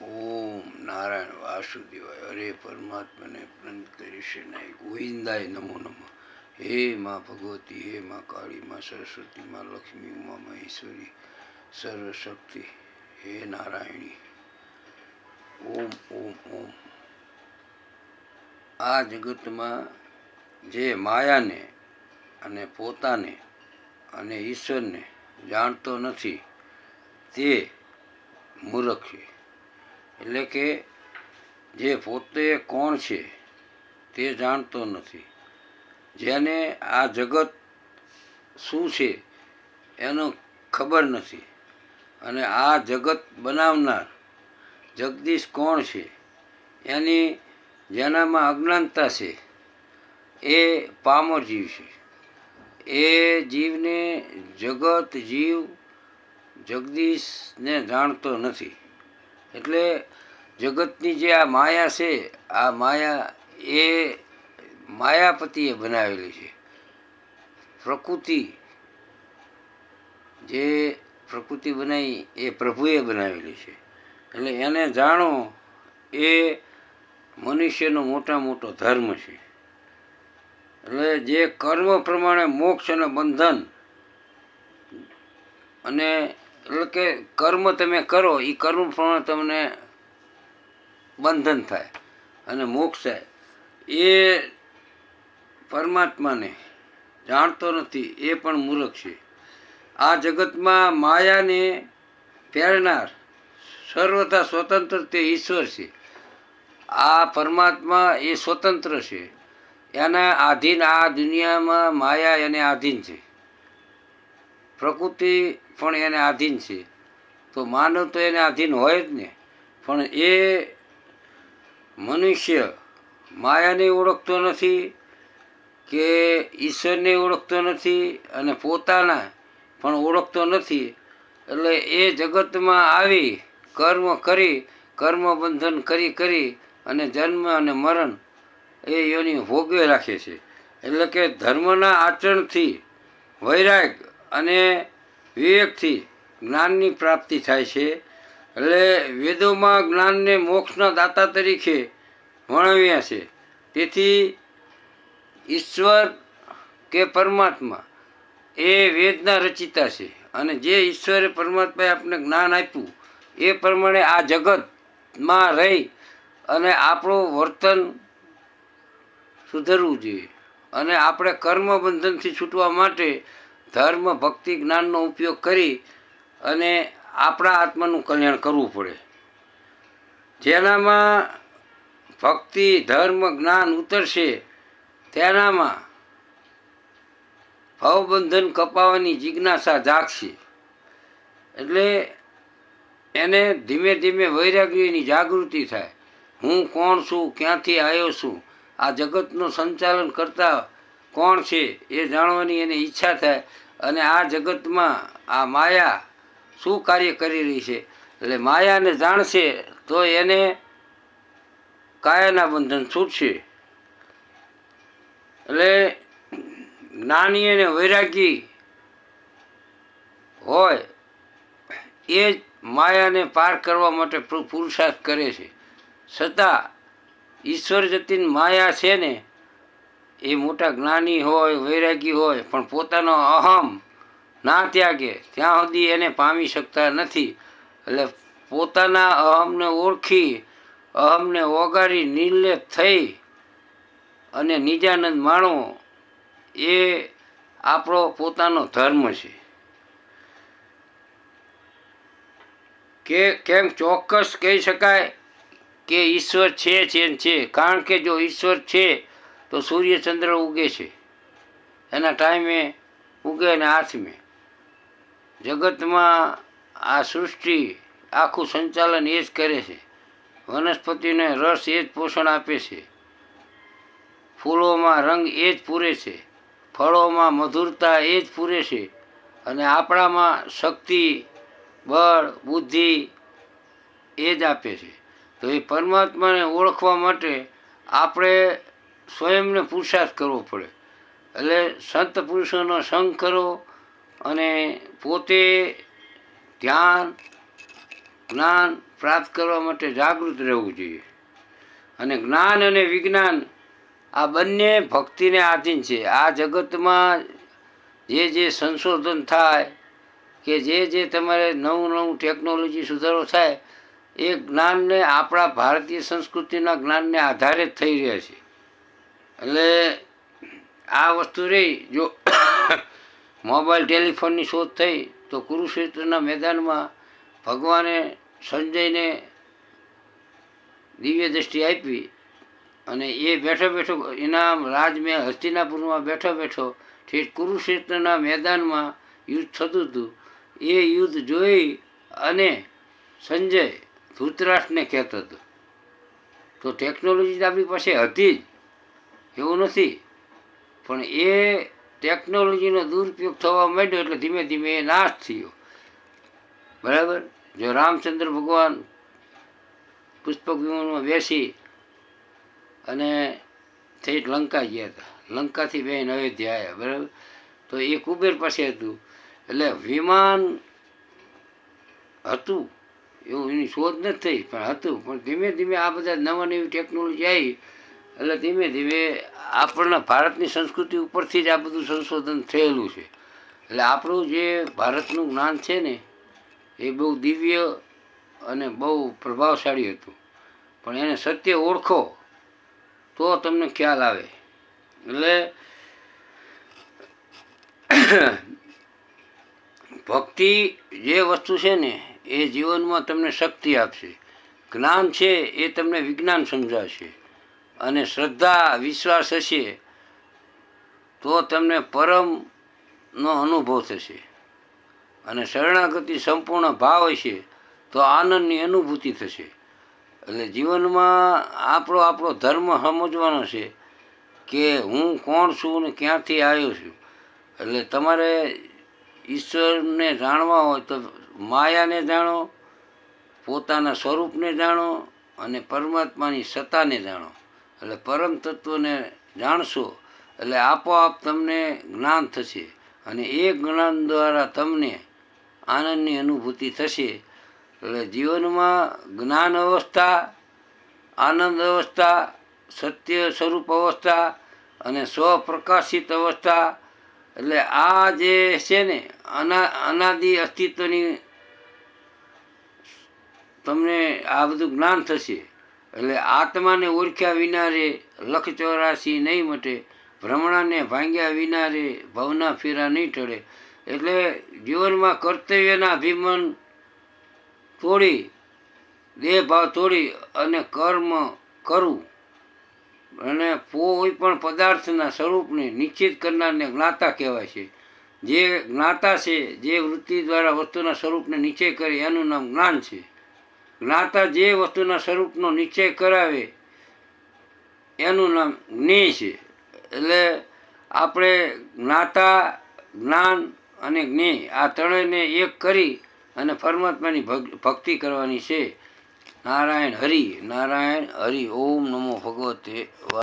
ઓમ નારાયણ વાસુદેવાય. હરે પરમાત્માને પ્રંત કરી છે ગોવિંદાય નમો નમઃ. હે માં ભગવતી, હે માં કાળી, માં સરસ્વતી, માં લક્ષ્મી, ઉમા મહેશ્વરી. સર્વશક્તિ, હે નારાયણી. ઓમ ઓમ ઓમ. આ જગતમાં જે માયાને અને પોતાને અને ઈશ્વરને જાણતો નથી, તે મૂર્ખ છે. એટલે કે જે પોતે કોણ છે તે જાણતો નથી. જેને આ જગત શું છે એનો ખબર નથી. અને આ જગત બનાવનાર જગદીશ કોણ છે એની જેનામાં અજ્ઞાનતા છે એ પામર જીવ છે. એ જીવને જગત જીવ જગદીશને જાણતો નથી. એટલે જગતની જે આ માયા છે, આ માયા એ માયાપતિએ બનાવેલી છે. પ્રકૃતિ જે પ્રકૃતિ બનાવી એ પ્રભુએ બનાવેલી છે. એટલે એને જાણો, એ મનુષ્યનો મોટા મોટો ધર્મ છે. એટલે જે કર્મ પ્રમાણે મોક્ષ અને બંધન અને એટલે કે કર્મ તમે કરો એ કર્મ પ્રમાણે તમને બંધન થાય અને મોક્ષ થાય. એ પરમાત્માને જાણતો નથી, એ પણ મૂર્ખ છે. આ જગતમાં માયાને પહેરનાર સર્વથા સ્વતંત્ર તે ઈશ્વર છે. આ પરમાત્મા એ સ્વતંત્ર છે. એના આધીન આ દુનિયામાં માયા એને આધીન છે. પ્રકૃતિ પણ એને આધીન છે. તો માનવ તો એને આધીન હોય જ ને. પણ એ મનુષ્ય માયાને ઓળખતો નથી કે ઈશ્વરને ઓળખતો નથી અને પોતાના પણ ઓળખતો નથી. એટલે એ જગતમાં આવી કર્મ કરી કર્મ બંધન કરી કરી અને જન્મ અને મરણ એ યોની ભોગવે રાખે છે. એટલે કે ધર્મના આચરણથી વૈરાગ અને વિવેકથી જ્ઞાનની પ્રાપ્તિ થાય છે. એટલે વેદોમાં જ્ઞાનને મોક્ષના દાતા તરીકે વર્ણવ્યા છે. તેથી ઈશ્વર કે પરમાત્મા એ વેદના રચિતા છે. અને જે ઈશ્વરે પરમાત્માએ આપણે જ્ઞાન આપ્યું, એ પ્રમાણે આ જગતમાં રહી અને આપણું વર્તન સુધરવું જોઈએ. અને આપણે કર્મ બંધનથી છૂટવા માટે ધર્મ, ભક્તિ, જ્ઞાનનો ઉપયોગ કરી અને આપણા આત્માનું કલ્યાણ કરવું પડે. જેનામાં ભક્તિ, ધર્મ, જ્ઞાન ઉતરશે, તેનામાં ભાવબંધન કપાવવાની જિજ્ઞાસા જાગશે. એટલે એને ધીમે ધીમે વૈરાગ્યની જાગૃતિ થાય. હું કોણ છું, ક્યાંથી આવ્યો છું, આ જગતનું સંચાલન કરતા કોણ છે એ જાણવાની એને ઈચ્છા થાય. અને આ જગતમાં આ માયા શું કાર્ય કરી રહી છે? એટલે માયાને જાણશે તો એને કાયાના બંધન છૂટશે. એટલે જ્ઞાની અને વૈરાગી હોય એ જ માયાને પાર કરવા માટે પુરુષાર્થ કરે છે. છતાં ઈશ્વર જતીન માયા છે ને એ મોટા જ્ઞાની હોય, વૈરાગી હોય, પણ પોતાનો અહમ ના ત્યાગે, ત્યાં સુધી એને પામી શકતા નથી. એટલે પોતાના અહમને ઓળખી, અહમને ઓગાળી નિર્લેપ થઈ અને નિજાનંદ માણવો એ આપણો પોતાનો ધર્મ છે. કે કેમ ચોક્કસ કહી શકાય કે ઈશ્વર છે છે? કારણ કે જો ઈશ્વર છે તો સૂર્ય ચંદ્ર ઉગે છે. એના ટાઈમે ઉગે અને હાથમે જગતમાં આ સૃષ્ટિ આખું સંચાલન એ જ કરે છે. વનસ્પતિને રસ એ જ પોષણ આપે છે. ફૂલોમાં રંગ એ જ પૂરે છે. ફળોમાં મધુરતા એ જ પૂરે છે. અને આપણામાં શક્તિ, બળ, બુદ્ધિ એ જ આપે છે. તો એ પરમાત્માને ઓળખવા માટે આપણે સ્વયંને પુરુષાર્થ કરવો પડે. એટલે સંત પુરુષોનો સંગ કરો અને પોતે ધ્યાન, જ્ઞાન પ્રાપ્ત કરવા માટે જાગૃત રહેવું જોઈએ. અને જ્ઞાન અને વિજ્ઞાન આ બંને ભક્તિને આધીન છે. આ જગતમાં જે જે સંશોધન થાય કે જે જે તમારે નવું નવું ટેકનોલોજી સુધારો થાય, એ જ્ઞાનને આપણા ભારતીય સંસ્કૃતિના જ્ઞાનને આધારે જ થઈ રહ્યા છે. એટલે આ વસ્તુ રહી. જો મોબાઈલ ટેલિફોનની શોધ થઈ, તો કુરુક્ષેત્રના મેદાનમાં ભગવાને સંજયને દિવ્ય દ્રષ્ટિ આપી અને એ બેઠો બેઠો એના રાજમહેલ હસ્તિનાપુરમાં બેઠો બેઠો ઠેઠ કુરુક્ષેત્રના મેદાનમાં યુદ્ધ થતું હતું. એ યુદ્ધ જોઈ અને સંજય ધૂતરાષ્ટ્રને કહેતો હતો. તો ટેકનોલોજી તો આપણી પાસે હતી જ. એવું નથી. પણ એ ટેકનોલોજીનો દુરુપયોગ થવા માંડ્યો એટલે ધીમે ધીમે એ નાશ થયો. બરાબર? જો રામચંદ્ર ભગવાન પુષ્પક વિમાનમાં બેસી અને થઈ લંકા ગયા હતા. લંકાથી બેન અયોધ્યા આવ્યા બરાબર? તો એ કુબેર પાસે હતું. એટલે વિમાન હતું. એવું એની શોધ નથી થઈ, પણ હતું. પણ ધીમે ધીમે આ બધા નવા નવી ટેકનોલોજી આવી. એટલે ધીમે ધીમે આપણના ભારતની સંસ્કૃતિ ઉપરથી જ આ બધું સંશોધન થયેલું છે. એટલે આપણું જે ભારતનું જ્ઞાન છે ને, એ બહુ દિવ્ય અને બહુ પ્રભાવશાળી હતું. પણ એને સત્ય ઓળખો, તો તમને ખ્યાલ આવે. એટલે ભક્તિ જે વસ્તુ છે ને, એ જીવનમાં તમને શક્તિ આપશે. જ્ઞાન છે એ તમને વિજ્ઞાન સમજાવશે. અને શ્રદ્ધા, વિશ્વાસ હશે, તો તમને પરમનો અનુભવ થશે. અને શરણાગતિ સંપૂર્ણ ભાવ હશે, તો આનંદની અનુભૂતિ થશે. એટલે જીવનમાં આપણો આપણો ધર્મ સમજવાનો છે કે હું કોણ છું ને ક્યાંથી આવ્યો છું. એટલે તમારે ઈશ્વરને જાણવા હોય તો માયાને જાણો, પોતાના સ્વરૂપને જાણો અને પરમાત્માની સત્તાને જાણો. એટલે પરમ તત્વને જાણશો, એટલે આપોઆપ તમને જ્ઞાન થશે અને એ જ્ઞાન દ્વારા તમને આનંદની અનુભૂતિ થશે. એટલે જીવનમાં જ્ઞાન અવસ્થા, આનંદ અવસ્થા, સત્ય સ્વરૂપ અવસ્થા અને સ્વપ્રકાશિત અવસ્થા, એટલે આ જે છે ને અના, અનાદિ અસ્તિત્વની તમને આ બધું જ્ઞાન થશે. એટલે આત્માને ઓળખ્યા વિના રે લખ ચોરાશી નહીં મટે, ભ્રમણાને ભાંગ્યા વિના રે ભવના ફેરા નહીં ટળે. એટલે જીવનમાં કર્તવ્યના અભિમાન તોડી, દેહભાવ તોડી અને કર્મ કરવું અને કોઈ પણ પદાર્થના સ્વરૂપને નિશ્ચિત કરનારને જ્ઞાતા કહેવાય છે. જે જ્ઞાતા છે, જે વૃત્તિ દ્વારા વસ્તુના સ્વરૂપને નીચે કરે, એનું નામ જ્ઞાન છે. જ્ઞાતા જે વસ્તુના સ્વરૂપનો નિશ્ચય કરાવે, એનું નામ જ્ઞેય છે. એટલે આપણે જ્ઞાતા, જ્ઞાન અને જ્ઞેય આ ત્રણેયને એક કરી અને પરમાત્માની ભક્તિ કરવાની છે. નારાયણ હરિ નારાયણ હરિ, ઓમ નમો ભગવતે